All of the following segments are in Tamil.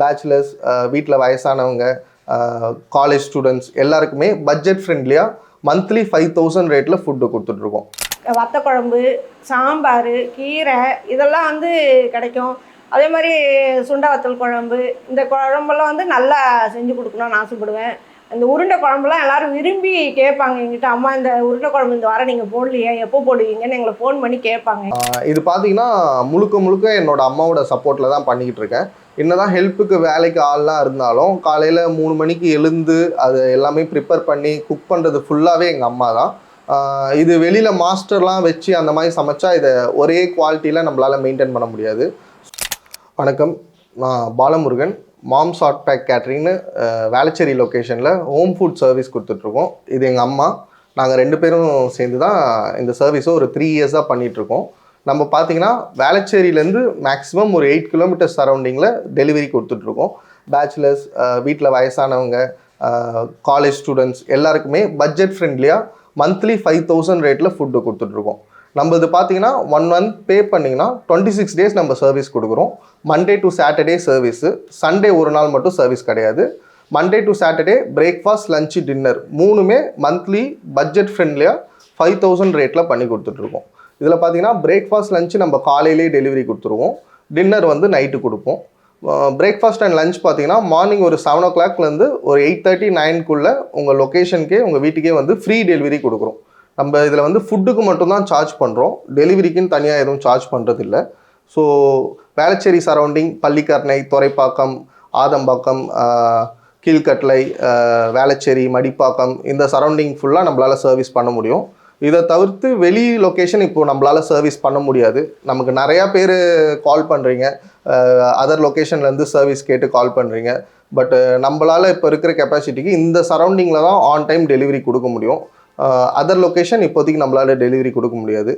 பேச்சுலர்ஸ் வீட்டில் வயசானவங்க காலேஜ் ஸ்டூடெண்ட்ஸ் எல்லாருக்குமே பட்ஜெட் ஃப்ரெண்ட்லியாக மந்த்லி ஃபைவ் தௌசண்ட் ரேட்டில் ஃபுட்டு கொடுத்துட்ருக்கோம் வத்த குழம்பு சாம்பார் கீரை இதெல்லாம் வந்து கிடைக்கும். அதே மாதிரி சுண்டை வத்தல் குழம்பு இந்த குழம்பெல்லாம் வந்து நல்லா செஞ்சு கொடுக்கணும்னு ஆசைப்படுவேன். இந்த உருண்டை குழம்புலாம் எல்லாரும் விரும்பி கேட்பாங்க எங்கிட்ட அம்மா இந்த உருண்டை குழம்பு இந்த வாரம் நீங்கள் போடலையே எப்போ போடுவீங்கன்னு எங்களை ஃபோன் பண்ணி கேட்பாங்க. இது பார்த்தீங்கன்னா முழுக்க முழுக்க என்னோட அம்மாவோட சப்போர்ட்டில் தான் பண்ணிக்கிட்டு இருக்கேன். என்னதான் ஹெல்ப்புக்கு வேலைக்கு ஆள்லாம் இருந்தாலும் காலையில் மூணு மணிக்கு எழுந்து அது எல்லாமே ப்ரிப்பேர் பண்ணி குக் பண்ணுறது ஃபுல்லாகவே எங்கள் அம்மா தான். இது வெளியில் மாஸ்டர்லாம் வச்சு அந்த மாதிரி சமைச்சா இதை ஒரே குவாலிட்டியில் நம்மளால் மெயின்டைன் பண்ண முடியாது. வணக்கம் நான் பாலமுருகன் மாம் ஷார்ட் பேக் கேட்ரிங்னு வேளச்சேரி லொக்கேஷனில் ஹோம் ஃபுட் சர்வீஸ் கொடுத்துட்ருக்கோம். இது எங்கள் அம்மா. நாங்கள் ரெண்டு பேரும் சேர்ந்து தான் இந்த சர்வீஸை ஒரு த்ரீ இயர்ஸாக பண்ணிகிட்ருக்கோம் நம்ம பார்த்தீங்கன்னா வேளச்சேரியிலேருந்து மேக்ஸிமம் ஒரு எயிட் கிலோமீட்டர் சரௌண்டிங்கில் டெலிவரி கொடுத்துட்ருக்கோம். பேச்சுலர்ஸ் வீட்டில் வயசானவங்க காலேஜ் ஸ்டூடெண்ட்ஸ் எல்லாருக்குமே பட்ஜெட் ஃப்ரெண்ட்லியாக மந்த்லி ஃபைவ் தௌசண்ட் ரேட்டில் ஃபுட்டு கொடுத்துட்ருக்கோம். நம்ம இது பார்த்தீங்கன்னா ஒன் மந்த் பே பண்ணிங்கன்னா டுவெண்ட்டி சிக்ஸ் டேஸ் நம்ம சர்வீஸ் கொடுக்குறோம். Monday to Saturday service Sunday ஒரு நாள் மட்டும் சர்வீஸ் கிடையாது. Monday to Saturday breakfast lunch dinner மூணுமே மந்த்லி பட்ஜெட் ஃப்ரெண்ட்லியாக ஃபைவ் தௌசண்ட் ரேட்டில் பண்ணி கொடுத்துட்ருக்கோம். இதில் பார்த்தீங்கன்னா பிரேக்ஃபாஸ்ட் லஞ்சு நம்ம காலையிலே டெலிவரி கொடுத்துருவோம். டின்னர் வந்து நைட்டு கொடுப்போம். பிரேக்ஃபாஸ்ட் அண்ட் லஞ்ச் பார்த்தீங்கன்னா மார்னிங் ஒரு செவன் ஓ கிளாக்லேருந்து ஒரு எயிட் தேர்ட்டி நைனுக்குள்ளே உங்கள் லொக்கேஷனுக்கே உங்கள் வீட்டுக்கே வந்து ஃப்ரீ டெலிவரி கொடுக்குறோம். நம்ம இதில் வந்து ஃபுட்டுக்கு மட்டும்தான் சார்ஜ் பண்ணுறோம் டெலிவரிக்குன்னு தனியாக எதுவும் சார்ஜ் பண்ணுறதில்ல ஸோ வேளச்சேரி சரௌண்டிங் பள்ளிக்கரணை துறைப்பாக்கம் ஆதம்பாக்கம் கீழ்கட்டளை வேளச்சேரி மடிப்பாக்கம் இந்த சரௌண்டிங் ஃபுல்லாக நம்மளால் சர்வீஸ் பண்ண முடியும். இதை தவிர்த்து வெளி லொக்கேஷன் இப்போது நம்மளால் சர்வீஸ் பண்ண முடியாது. நமக்கு நிறையா பேர் கால் பண்ணுறீங்க அதர் லொக்கேஷன்லேருந்து சர்வீஸ் கேட்டு கால் பண்ணுறீங்க பட் நம்மளால் இப்போ இருக்கிற கெப்பாசிட்டிக்கு இந்த சரௌண்டிங்கில் தான் ஆன் டைம் டெலிவரி கொடுக்க முடியும். அதர் லொக்கேஷன் இப்போதைக்கு நம்மளால் டெலிவரி கொடுக்க முடியாது.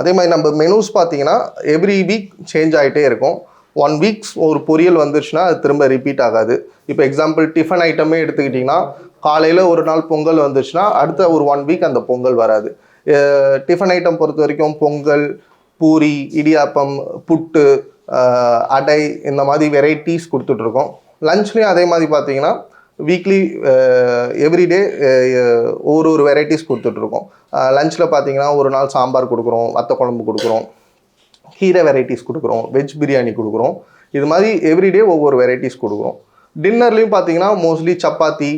அதே மாதிரி நம்ம மெனூஸ் பார்த்தீங்கன்னா எவ்ரி வீக் சேஞ்ச் ஆகிட்டே இருக்கும். ஒன் வீக்ஸ் ஒரு பொரியல் வந்துருச்சுன்னா அது திரும்ப ரிப்பீட் ஆகாது. இப்போ எக்ஸாம்பிள் டிஃபன் ஐட்டமே எடுத்துக்கிட்டிங்கன்னா காலையில் ஒரு நாள் பொங்கல் வந்துச்சுன்னா அடுத்த ஒரு ஒன் வீக் அந்த பொங்கல் வராது. டிஃபன் ஐட்டம் பொறுத்த வரைக்கும் பொங்கல் பூரி இடியாப்பம் புட்டு அடை இந்த மாதிரி வெரைட்டிஸ் கொடுத்துட்ருக்கோம். லஞ்ச்லேயும் அதே மாதிரி பார்த்தீங்கன்னா வீக்லி எவ்ரிடே ஒரு ஒரு வெரைட்டிஸ் கொடுத்துட்ருக்கோம். லஞ்சில் பார்த்தீங்கன்னா ஒரு நாள் சாம்பார் கொடுக்குறோம் வத்த குழம்பு கொடுக்குறோம் கீரை வெரைட்டிஸ் கொடுக்குறோம் வெஜ் பிரியாணி கொடுக்குறோம். இது மாதிரி எவ்ரிடே ஒவ்வொரு வெரைட்டிஸ் கொடுக்குறோம். டின்னர்லேயும் பார்த்தீங்கன்னா மோஸ்ட்லி சப்பாத்தி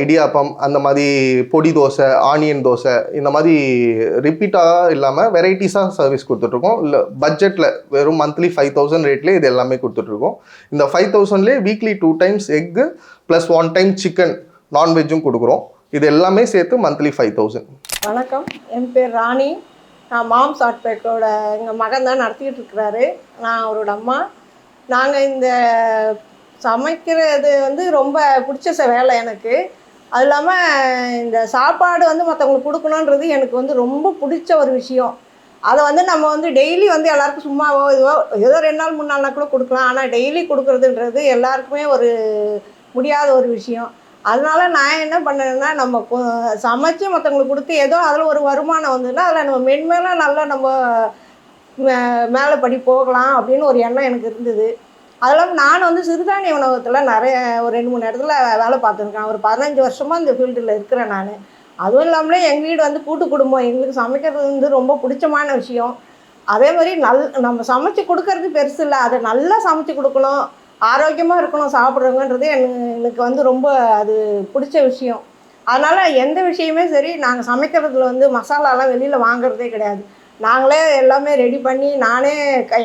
இடியாப்பம் அந்த மாதிரி பொடி தோசை ஆனியன் தோசை இந்த மாதிரி ரிப்பீட்டாக இல்லாமல் வெரைட்டிஸாக சர்வீஸ் கொடுத்துட்ருக்கோம். இல்லை பட்ஜெட்டில் வெறும் மந்த்லி ஃபைவ் தௌசண்ட் ரேட்லேயே இது எல்லாமே கொடுத்துட்ருக்கோம். இந்த five தௌசண்ட்லேயே weekly two times egg plus one time chicken நான்வெஜ்ஜும் கொடுக்குறோம். இது எல்லாமே சேர்த்து மந்த்லி ஃபைவ் தௌசண்ட் வணக்கம். என் பேர் ராணி. நான் மாம் சாட்பேக்கோட எங்கள் மகன் தான் நடத்திக்கிட்டு இருக்கிறாரு. நான் அவரோட அம்மா. நாங்கள் இந்த சமைக்கிறது வந்து ரொம்ப பிடிச்ச ச- வேலை எனக்கு. அது இல்லாமல் இந்த சாப்பாடு வந்து மற்றவங்களுக்கு கொடுக்கணுன்றது எனக்கு வந்து ரொம்ப பிடிச்ச ஒரு விஷயம். அதை வந்து நம்ம வந்து டெய்லி வந்து எல்லாருக்கும் சும்மாவோ இதுவோ ஏதோ ரெண்டு நாள் மூணு நாள்னா கூட கொடுக்கலாம். ஆனால் டெய்லி கொடுக்குறதுன்றது எல்லாருக்குமே ஒரு முடியாத ஒரு விஷயம். அதனால நான் என்ன பண்ணேன்னா நம்ம கொ- சமைச்சு மற்றவங்களுக்கு கொடுத்து ஏதோ அதில் ஒரு வருமானம் வந்ததுன்னா அதில் நம்ம மென்மேலும் நல்லா நம்ம மே- மேலே படி போகலாம் அப்படின்னு ஒரு எண்ணம் எனக்கு இருந்தது. அதெல்லாம் நான் வந்து சிறுதானிய உணவகத்தில் நிறைய ஒரு ரெண்டு மூணு இடத்துல வேலை பார்த்துருக்கேன். ஒரு பதினஞ்சு வருஷமாக இந்த ஃபீல்டில் இருக்கிறேன் நான். அதுவும் இல்லாமலே எங்கள் வீடு வந்து கூட்டு குடும்பம். எங்களுக்கு சமைக்கிறது வந்து ரொம்ப பிடிச்சமான விஷயம். அதே மாதிரி நல் நம்ம சமைச்சு கொடுக்கறது பெருசு இல்லை. அதை நல்லா சமைச்சு கொடுக்கணும். ஆரோக்கியமாக இருக்கணும் சாப்பிட்றவங்கன்றது எனக்கு எனக்கு வந்து ரொம்ப அது பிடிச்ச விஷயம். அதனால் எந்த விஷயமே சரி நாங்கள் சமைக்கிறதுல வந்து மசாலாலாம் வெளியில் வாங்குறதே கிடையாது. நாங்களே எல்லாமே ரெடி பண்ணி நானே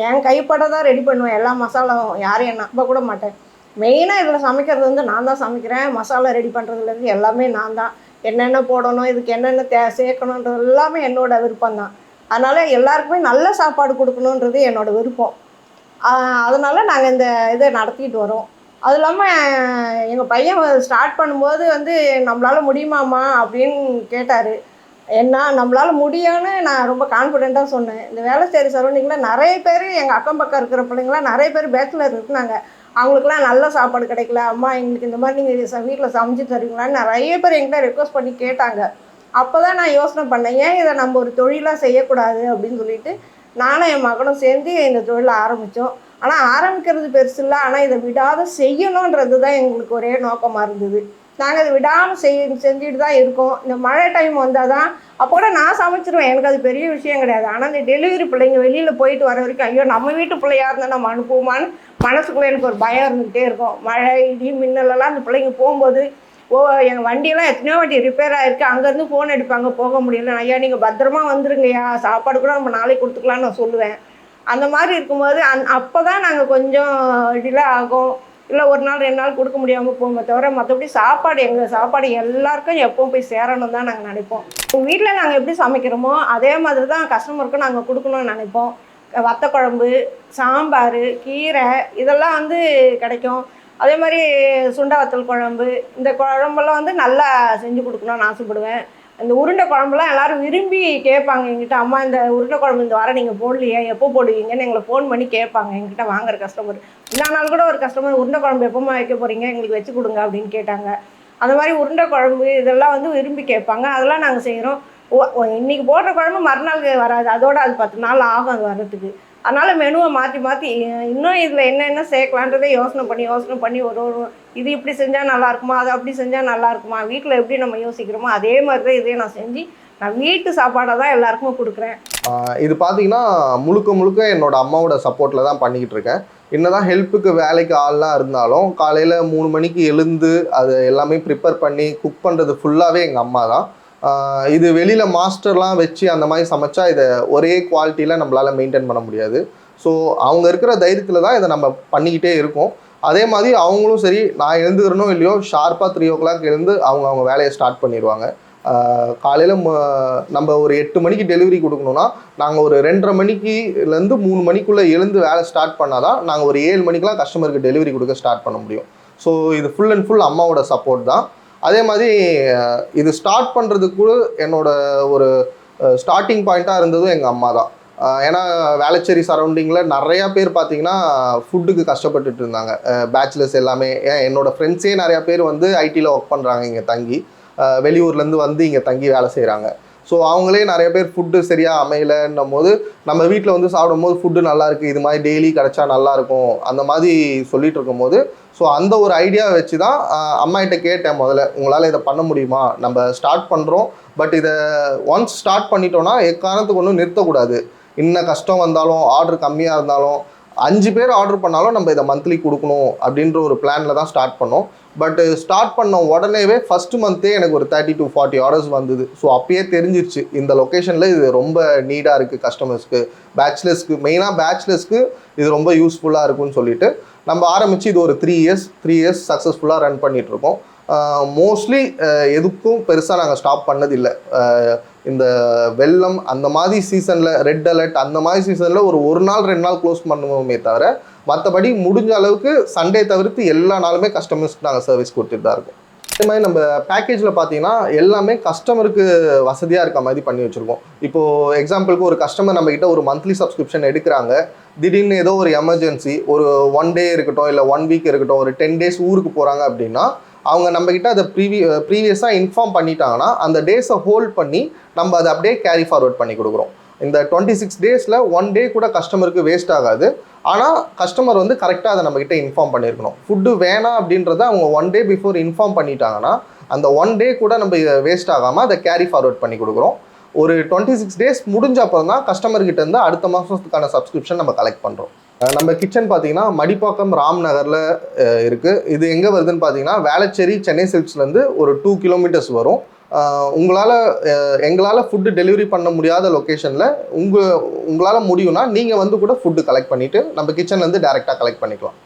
என் கைப்பட தான் ரெடி பண்ணுவேன். எல்லா மசாலாவும் யாரையும் நம்ப கூட மாட்டேன். மெயினாக இதில் சமைக்கிறது வந்து நான் தான் சமைக்கிறேன். மசாலா ரெடி பண்ணுறதுலேருந்து எல்லாமே நான் தான். என்னென்ன போடணும் இதுக்கு என்னென்ன தே சேர்க்கணுன்றது எல்லாமே என்னோட விருப்பம் தான் அதனால் எல்லாருக்குமே நல்ல சாப்பாடு கொடுக்கணுன்றது என்னோட விருப்பம். அதனால் நாங்கள் இந்த இதை நடத்திட்டு வரோம். அது இல்லாமல் எங்கள் பையன் ஸ்டார்ட் பண்ணும்போது வந்து நம்மளால் முடியுமாம்மா அப்படின்னு கேட்டார். என்ன நம்மளால் முடியும்னு நான் ரொம்ப கான்ஃபிடெண்ட்டாக சொன்னேன். இந்த வேலை செய்கிற சரௌண்டிங்கில் நிறைய பேர் எங்கள் அக்கம் பக்கம் இருக்கிற பிள்ளைங்களாம் நிறைய பேர் பேச்சுலர் இருந்தாங்க. அவங்களுக்குலாம் நல்ல சாப்பாடு கிடைக்கல. அம்மா எங்களுக்கு இந்த மாதிரி நீங்கள் வீட்டில் சமைச்சு தருவீங்களான்னு நிறைய பேர் எங்கிட்ட ரெக்வஸ்ட் பண்ணி கேட்டாங்க. அப்போ தான் நான் யோசனை பண்ணேன் ஏன் இதை நம்ம ஒரு தொழிலாக செய்யக்கூடாது? அப்படின்னு சொல்லிட்டு நானும் என் மகனும் சேர்ந்து இந்த தொழிலை ஆரம்பித்தோம் ஆனால் ஆரம்பிக்கிறது பெருசு இல்லை. ஆனால் இதை விடாத செய்யணுன்றது தான் எங்களுக்கு ஒரே நோக்கமாக இருந்தது. நாங்கள் அது விடாமல் செய் செஞ்சுட்டு தான் இருக்கோம். இந்த மழை டைம் வந்தால் தான் அப்போ கூட நான் சமைச்சிருவேன். எனக்கு அது பெரிய விஷயம் கிடையாது. ஆனால் இந்த டெலிவரி பிள்ளைங்க வெளியில் போயிட்டு வர வரைக்கும் ஐயோ நம்ம வீட்டு பிள்ளையாக இருந்தால் நம்ம அனுப்புவோமான்னு மனசுக்குள்ளே எனக்கு ஒரு பயம் இருந்துகிட்டே இருக்கும். மழை இடி மின்னலெல்லாம் அந்த பிள்ளைங்க போகும்போது ஓ எங்கள் வண்டியெல்லாம் எத்தனையோ வாட்டி ரிப்பேர் ஆகிருக்கு அங்கேருந்து ஃபோன் அடிப்பாங்க போக முடியல ஐயா நீங்கள் பத்திரமா வந்துருங்கய்யா. சாப்பாடு கூட நம்ம நாளைக்கு கொடுத்துக்கலாம்னு நான் சொல்லுவேன். அந்த மாதிரி இருக்கும்போது அந் அப்போ தான் நாங்கள் கொஞ்சம் டிலே ஆகும். இல்லை ஒரு நாள் ரெண்டு நாள் கொடுக்க முடியாமல் போகுமே தவிர மற்றபடி சாப்பாடு எங்கள் சாப்பாடு எல்லாருக்கும் எப்பவும் போய் சேரணும் தான் நாங்கள் நினைப்போம். வீட்டில் நாங்கள் எப்படி சமைக்கிறோமோ அதே மாதிரி தான் கஸ்டமருக்கும் நாங்கள் கொடுக்கணும்னு நினைப்போம். வத்த குழம்பு சாம்பார் கீரை இதெல்லாம் வந்து கிடைக்கும். அதே மாதிரி சுண்டை வத்தல் குழம்பு இந்த குழம்பெல்லாம் வந்து நல்லா செஞ்சு கொடுக்கணும்னு ஆசைப்படுவேன். இந்த உருண்டை குழம்புலாம் எல்லாரும் விரும்பி கேட்பாங்க எங்கிட்ட அம்மா இந்த உருண்டை குழம்பு இந்த வாரம் நீங்கள் போடலையே எப்போ போடுவீங்கன்னு எங்களை ஃபோன் பண்ணி கேட்பாங்க எங்கிட்ட வாங்குற கஸ்டமர் எல்லா கூட ஒரு கஸ்டமர் உருண்டை குழம்பு எப்போமா வைக்க போகிறீங்க எங்களுக்கு வச்சு கொடுங்க அப்படின்னு கேட்டாங்க. அந்த மாதிரி உருண்டை குழம்பு இதெல்லாம் வந்து விரும்பி கேட்பாங்க. அதெல்லாம் நாங்கள் செய்கிறோம் இன்னைக்கு போடுற குழம்பு மறுநாள் வராது. அதோட அது பத்து நாள் ஆகும் அது வர்றதுக்கு. அதனால் மெனுவை மாற்றி மாற்றி இன்னும் இதில் என்னென்ன சேர்க்கலான்றதை யோசனை பண்ணி யோசனை பண்ணி ஒரு ஒரு இது இப்படி செஞ்சால் நல்லா இருக்குமா? அது அப்படி செஞ்சால் நல்லா இருக்குமா? வீட்டில் எப்படி நம்ம யோசிக்கிறோமோ அதே மாதிரி தான் இதே நான் செஞ்சு நான் வீட்டு சாப்பாடை தான் எல்லாருக்குமே கொடுக்குறேன். இது பார்த்தீங்கன்னா முழுக்க முழுக்க என்னோட அம்மாவோட சப்போர்ட்டில் தான் பண்ணிக்கிட்டு இருக்கேன். என்னதான் ஹெல்ப்புக்கு வேலைக்கு ஆள்லாம் இருந்தாலும் காலையில் மூணு மணிக்கு எழுந்து அது எல்லாமே ப்ரிப்பேர் பண்ணி குக் பண்ணுறது ஃபுல்லாகவே எங்கள் அம்மா தான். இது வெளியில் மாஸ்டர்லாம் வச்சு அந்த மாதிரி சமைச்சா இதை ஒரே குவாலிட்டியில் நம்மளால் மெயின்டைன் பண்ண முடியாது. ஸோ அவங்க இருக்கிற தைரியத்தில் தான் இதை நம்ம பண்ணிக்கிட்டே இருக்கோம். அதே மாதிரி அவங்களும் சரி நான் எழுந்துக்கிறனோ இல்லையோ ஷார்ப்பாக த்ரீ ஓ கிளாக் எழுந்து அவங்க அவங்க வேலையை ஸ்டார்ட் பண்ணிடுவாங்க. காலையில் நம்ம ஒரு எட்டு மணிக்கு டெலிவரி கொடுக்கணும்னா நாங்கள் ஒரு ரெண்டரை மணிக்குலேருந்து மூணு மணிக்குள்ளே எழுந்து வேலை ஸ்டார்ட் பண்ணால் தான் நாங்கள் ஒரு ஏழு மணிக்கெலாம் கஸ்டமருக்கு டெலிவரி கொடுக்க ஸ்டார்ட் பண்ண முடியும். ஸோ இது ஃபுல் அண்ட் ஃபுல் அம்மாவோட சப்போர்ட் தான். அதே மாதிரி இது ஸ்டார்ட் பண்ணுறதுக்கு கூட என்னோட ஒரு ஸ்டார்டிங் பாயிண்ட்டாக இருந்ததும் எங்கள் அம்மா தான். ஏன்னா வேளச்சேரி சரௌண்டிங்கில் நிறையா பேர் பார்த்தீங்கன்னா ஃபுட்டுக்கு கஷ்டப்பட்டுட்டு இருந்தாங்க. பேச்சுலர்ஸ் எல்லாமே. ஏன் ஃப்ரெண்ட்ஸே நிறையா பேர் வந்து ஐடியில் ஒர்க் பண்ணுறாங்க இங்கே தங்கி. வெளியூர்லேருந்து வந்து இங்கே தங்கி வேலை செய்கிறாங்க ஸோ அவங்களே நிறைய பேர் ஃபுட்டு சரியாக அமையலைன்னும் போது நம்ம வீட்டில் வந்து சாப்பிடும்போது ஃபுட்டு நல்லாயிருக்கு இது மாதிரி டெய்லி கிடச்சா நல்லா இருக்கும் அந்த மாதிரி சொல்லிகிட்டு இருக்கும்போது ஸோ அந்த ஒரு ஐடியா வச்சு தான் அம்மாகிட்ட கேட்டேன் முதல்ல உங்களால் இதை பண்ண முடியுமா? நம்ம ஸ்டார்ட் பண்ணுறோம் பட் இதை ஒன்ஸ் ஸ்டார்ட் பண்ணிட்டோன்னா எக்காரணத்துக்கு ஒன்றும் நிறுத்தக்கூடாது. என்ன கஷ்டம் வந்தாலும் ஆர்டர் கம்மியாக இருந்தாலும் அஞ்சு பேர் ஆர்டர் பண்ணாலும் நம்ம இதை மந்த்லி கொடுக்கணும் அப்படின்ற ஒரு பிளானில் தான் ஸ்டார்ட் பண்ணோம். பட் ஸ்டார்ட் பண்ண உடனேவே ஃபஸ்ட் மந்த்தே எனக்கு ஒரு தேர்ட்டி டு ஃபார்ட்டி ஆர்டர்ஸ் வந்தது. ஸோ அப்பயே தெரிஞ்சிருச்சு. இந்த லொக்கேஷனில் இது ரொம்ப நீடாக இருக்குது கஸ்டமர்ஸ்க்கு பேச்சுலர்ஸ்க்கு மெயினாக பேச்சுலர்ஸ்க்கு இது ரொம்ப யூஸ்ஃபுல்லாக இருக்கும்னு சொல்லிட்டு நம்ம ஆரம்பித்து இது ஒரு த்ரீ இயர்ஸ் த்ரீ இயர்ஸ் சக்ஸஸ்ஃபுல்லாக ரன் பண்ணிகிட்ருக்கோம் மோஸ்ட்லி எதுக்கும் பெருசாக நாங்கள் ஸ்டாப் பண்ணதில்லை. இந்த வெள்ளம் அந்த மாதிரி சீசனில் ரெட் அலர்ட் அந்த மாதிரி சீசனில் ஒரு ஒரு நாள் ரெண்டு நாள் க்ளோஸ் பண்ணுவோமே தவிர மற்றபடி முடிஞ்ச அளவுக்கு சண்டே தவிர்த்து எல்லா நாளுமே கஸ்டமர்ஸ்க்கு நாங்கள் சர்வீஸ் கொடுத்துட்டு தான் இருக்கோம். அதே மாதிரி நம்ம பேக்கேஜில் பார்த்தீங்கன்னா எல்லாமே கஸ்டமருக்கு வசதியாக இருக்க மாதிரி பண்ணி வச்சுருக்கோம். இப்போது எக்ஸாம்பிளுக்கு ஒரு கஸ்டமர் நம்மக்கிட்ட ஒரு மந்த்லி சப்ஸ்கிரிப்ஷன் எடுக்கிறாங்க. திடீர்னு ஏதோ ஒரு எமர்ஜென்சி ஒரு ஒன் டே இருக்கட்டும் இல்லை ஒன் வீக் இருக்கட்டும் ஒரு டென் டேஸ் ஊருக்கு போகிறாங்க அப்படின்னா அவங்க நம்மக்கிட்ட அதை ப்ரீவி ப்ரீவியஸாக இன்ஃபார்ம் பண்ணிட்டாங்கன்னா அந்த டேஸை ஹோல்ட் பண்ணி நம்ம அதை அப்படியே கேரி ஃபார்வர்ட் பண்ணி கொடுக்குறோம். இந்த டுவெண்ட்டி சிக்ஸ் டேஸில் ஒன் டே கூட கஸ்டமருக்கு வேஸ்ட் ஆகாது. ஆனால் கஸ்டமர் வந்து கரெக்டாக அதை நம்மக்கிட்ட இன்ஃபார்ம் பண்ணியிருக்கணும். ஃபுட்டு வேணாம் அப்படின்றத அவங்க ஒன் டே பிஃபோர் இன்ஃபார்ம் பண்ணிட்டாங்கன்னா அந்த ஒன் டே கூட நம்ம வேஸ்ட் ஆகாமல் அதை கேரி ஃபார்வர்ட் பண்ணி கொடுக்குறோம். ஒரு டுவெண்ட்டி சிக்ஸ் டேஸ் முடிஞ்ச அப்புறம் தான் கஸ்டமர்கிட்ட இருந்து அடுத்த மாதத்துக்கான சப்ஸ்கிரிப்ஷன் நம்ம கலெக்ட் பண்ணுறோம் நம்ம கிச்சன் பார்த்தீங்கன்னா மடிப்பாக்கம் ராம் நகரில் இருக்குது இது எங்கே வருதுன்னு பார்த்தீங்கன்னா வேளச்சேரி சென்னை சில்க்ஸ்லேருந்து ஒரு டூ கிலோமீட்டர்ஸ் வரும். உங்களால் எங்களால் ஃபுட்டு டெலிவரி பண்ண முடியாத லொக்கேஷனில் உங்கள் உங்களால் முடியும்னா நீங்கள் வந்து கூட ஃபுட்டு கலெக்ட் பண்ணிவிட்டு நம்ம கிச்சன்லேருந்து டேரெக்டாக கலெக்ட் பண்ணிக்கலாம்.